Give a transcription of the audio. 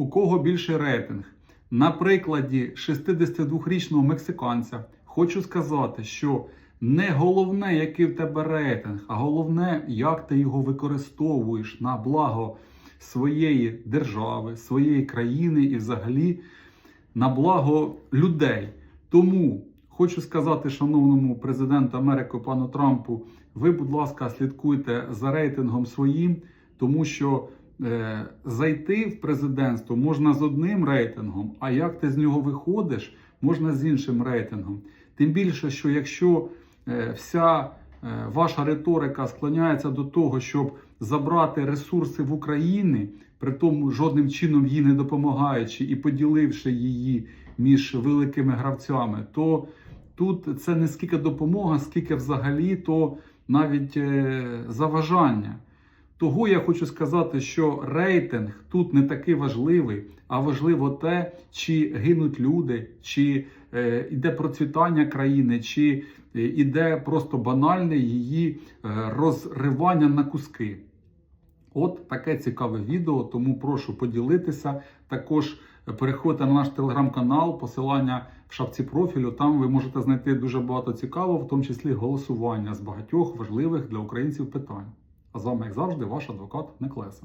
у кого більший рейтинг. На прикладі 62-річного мексиканця хочу сказати, що не головне, який в тебе рейтинг, а головне, як ти його використовуєш на благо своєї держави, своєї країни і взагалі на благо людей. Тому хочу сказати шановному президенту Америки пану Трампу, ви, будь ласка, слідкуйте за рейтингом своїм, тому що зайти в президентство можна з одним рейтингом, а як ти з нього виходиш, можна з іншим рейтингом. Тим більше, що якщо е, вся е, ваша риторика склоняється до того, щоб забрати ресурси в Україні, при тому жодним чином їй не допомагаючи і поділивши її між великими гравцями, то тут це не скільки допомога, скільки взагалі то навіть е, заважання. Того я хочу сказати, що рейтинг тут не такий важливий, а важливо те, чи гинуть люди, чи е, іде процвітання країни, чи е, іде просто банальне її е, розривання на куски. От таке цікаве відео, тому прошу поділитися. Також переходьте на наш телеграм-канал, посилання в шапці профілю. Там ви можете знайти дуже багато цікавого, в тому числі голосування з багатьох важливих для українців питань. А з вами, як завжди, ваш адвокат Неклеса.